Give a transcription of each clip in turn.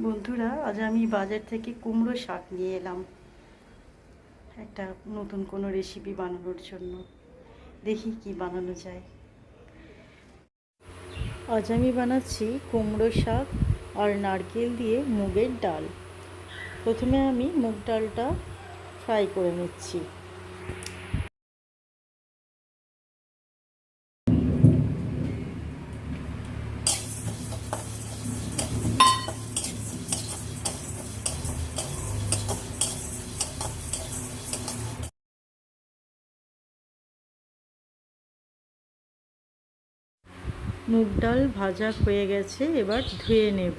বন্ধুরা, আজ আমি বাজার থেকে কুমড়ো শাক নিয়ে এলাম। একটা নতুন কোনো রেসিপি বানানোর জন্য। দেখি কি বানানো যায়। আজ আমি বানাচ্ছি কুমড়ো শাক আর নারকেল দিয়ে মুগের ডাল। প্রথমে আমি মুগ ডালটা ফ্রাই করে নিচ্ছি। মুগ ডাল ভাজা হয়ে গেছে, এবার ধুয়ে নেব।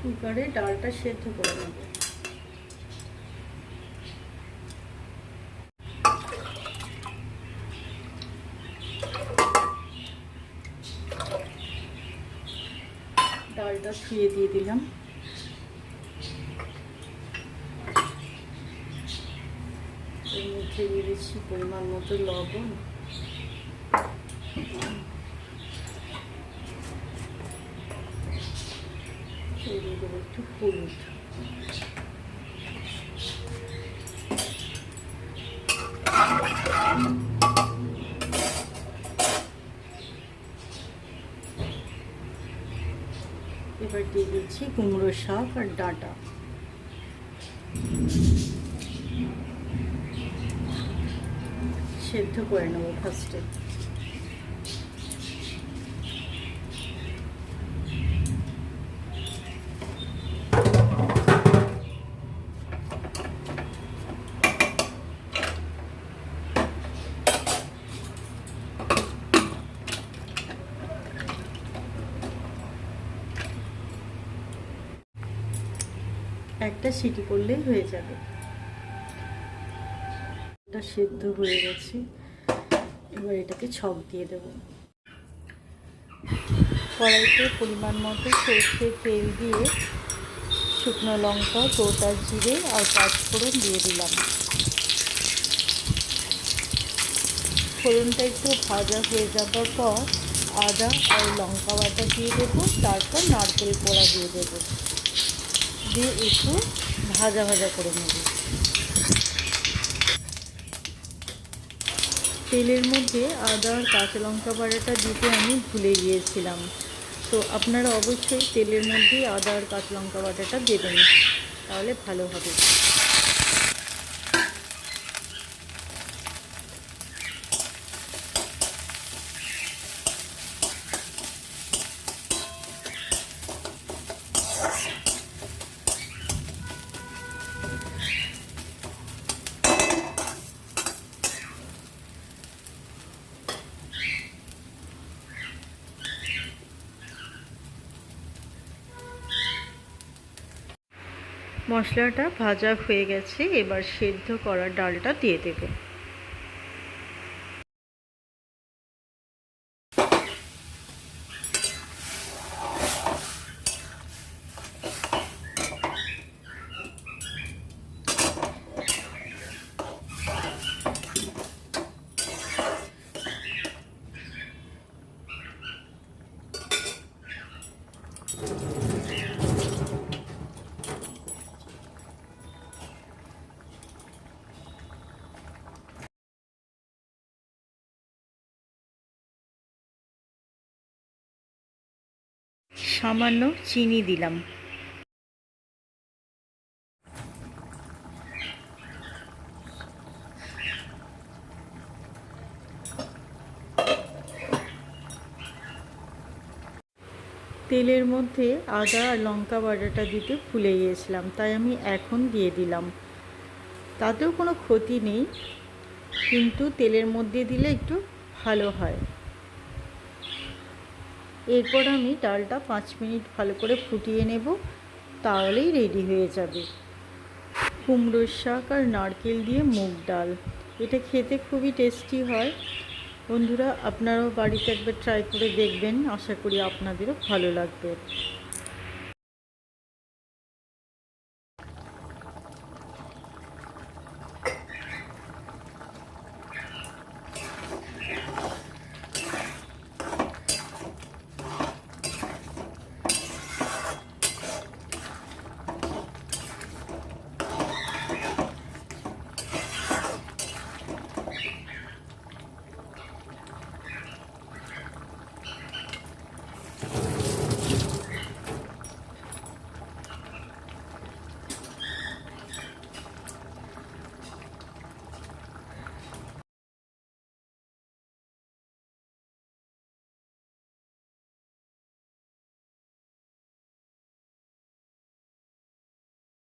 কুকারে ডালটা সেদ্ধ করে নেব। ডালটা ধুয়ে দিয়ে দিলাম এর মধ্যে দিয়ে দিচ্ছি পরিমাণ মতো লবণ। একটু হলুদ। এবার দিয়ে দিচ্ছি কুমড়ো শাক আর ডাঁটা। সেদ্ধ করে নেব ফার্স্টে একটা সিটি করলেই হয়ে যাবে। এটা সেদ্ধ হয়ে গেছে। এবার এটাকে ছক দিয়ে দেব। কড়াইতে পরিমাণ মতো সর্ষে তেল দিয়ে শুকনো লঙ্কা, গোটা জিরে আর পাঁচফোড়ন দিয়ে দিলাম। ফোড়নটা একটু ভাজা হয়ে যাবার পর আদা আর লঙ্কা বাটা দিয়ে দেবো, তারপর নারকেল পোড়া দিয়ে দেবো। দিয়ে একটু ভাজা ভাজা করে নেব। তেলের মধ্যে আদা আর কাঁচা লঙ্কা বাটাটা দিতে আমি ভুলে গিয়েছিলাম। তো আপনারা অবশ্যই তেলের মধ্যে আদা আর কাঁচা লঙ্কা বাটাটা দেবেন, তাহলে ভালো হবে। মশলাটা ভাজা হয়ে গেছে এবার সেদ্ধ করা ডালটা দিয়ে দেব। সামান্য চিনি দিলাম। তেলের মধ্যে আদা আর লঙ্কা বাটাটা দিতে ভুলে গিয়েছিলাম, তাই আমি এখন দিয়ে দিলাম। তাতেও কোনো ক্ষতি নেই, কিন্তু তেলের মধ্যে দিলে একটু ভালো হয়। এরপর আমি ডালটা পাঁচ মিনিট ভালো করে ফুটিয়ে নেব, তাহলেই রেডি হয়ে যাবে। কুমড়োর শাক আর নারকেল দিয়ে মুগ ডাল, এটা খেতে খুবই টেস্টি হয়। বন্ধুরা, আপনারাও বাড়িতে একবার ট্রাই করে দেখবেন, আশা করি আপনাদেরও ভালো লাগবে।